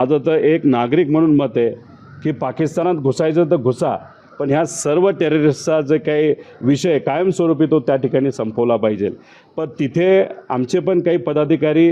माझं तर एक नागरिक म्हणून मत आहे की पाकिस्तानात घुसायचं तर घुसा पण ह्या सर्व टेररिस्टचा जे काही विषय कायमस्वरूपी तो त्या ठिकाणी संपवला पाहिजे. पण तिथे आमचे पण काही पदाधिकारी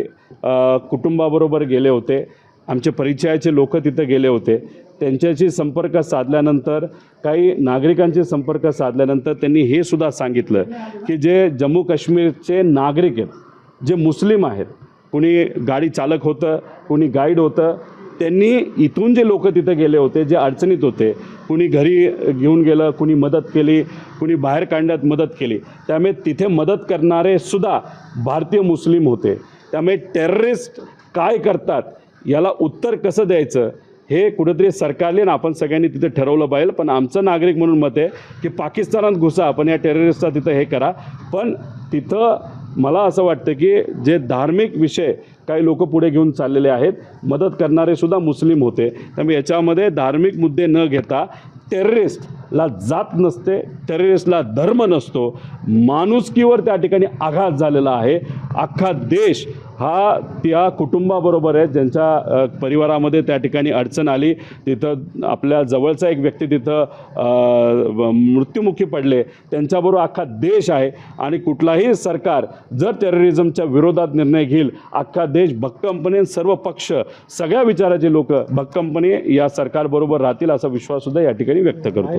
कुटुंबाबरोबर गेले होते. आमचे परिचयाचे लोक तिथं गेले होते. त्यांच्याशी संपर्क साधल्यानंतर काही नागरिकांशी संपर्क साधल्यानंतर त्यांनी हे सुद्धा सांगितलं की जे जम्मू काश्मीरचे नागरिक आहेत जे मुस्लिम आहेत कुणी गाडी चालक होतं कुणी गाईड होतं त्यांनी इथून जे लोक तिथं गेले होते जे अडचणीत होते कुणी घरी घेऊन गेलं कुणी मदत केली कुणी बाहेर काढण्यात मदत केली त्यामुळे तिथे मदत करणारे सुद्धा भारतीय मुस्लिम होते. त्यामुळे टेररिस्ट काय करतात याला उत्तर कसं द्यायचं हे कुठेतरी सरकारने आपण सगळ्यांनी तिथे ठरवलं पाहिजे. पण आमचं नागरिक म्हणून मत आहे की पाकिस्तानात घुसा पण या टेररिस्टचा तिथं हे करा. पण तिथं मला असं वाटतं की जे धार्मिक विषय काही लोक पुढे घेऊन चाललेले आहेत मदत करणारे सुद्धा मुस्लिम होते. त्यामुळे याच्यामध्ये धार्मिक मुद्दे न घेता ला जात नसते टेररिस्टला धर्म नसतो माणुसकीवर त्या ठिकाणी आघात झालेला आहे. अख्खा देश हा त्या कुटुंबाबरोबर आहे ज्यांच्या परिवारामध्ये त्या ठिकाणी अडचण आली. तिथं आपल्या जवळचा एक व्यक्ती तिथं मृत्युमुखी पडले. त्यांच्याबरोबर अख्खा देश आहे आणि कुठलाही सरकार जर टेररिझमच्या विरोधात निर्णय घेईल अख्खा देश भक्कमपणे सर्व पक्ष सगळ्या विचाराचे लोक भक्कमपणे या सरकारबरोबर राहतील असा विश्वाससुद्धा या ठिकाणी व्यक्त करतो.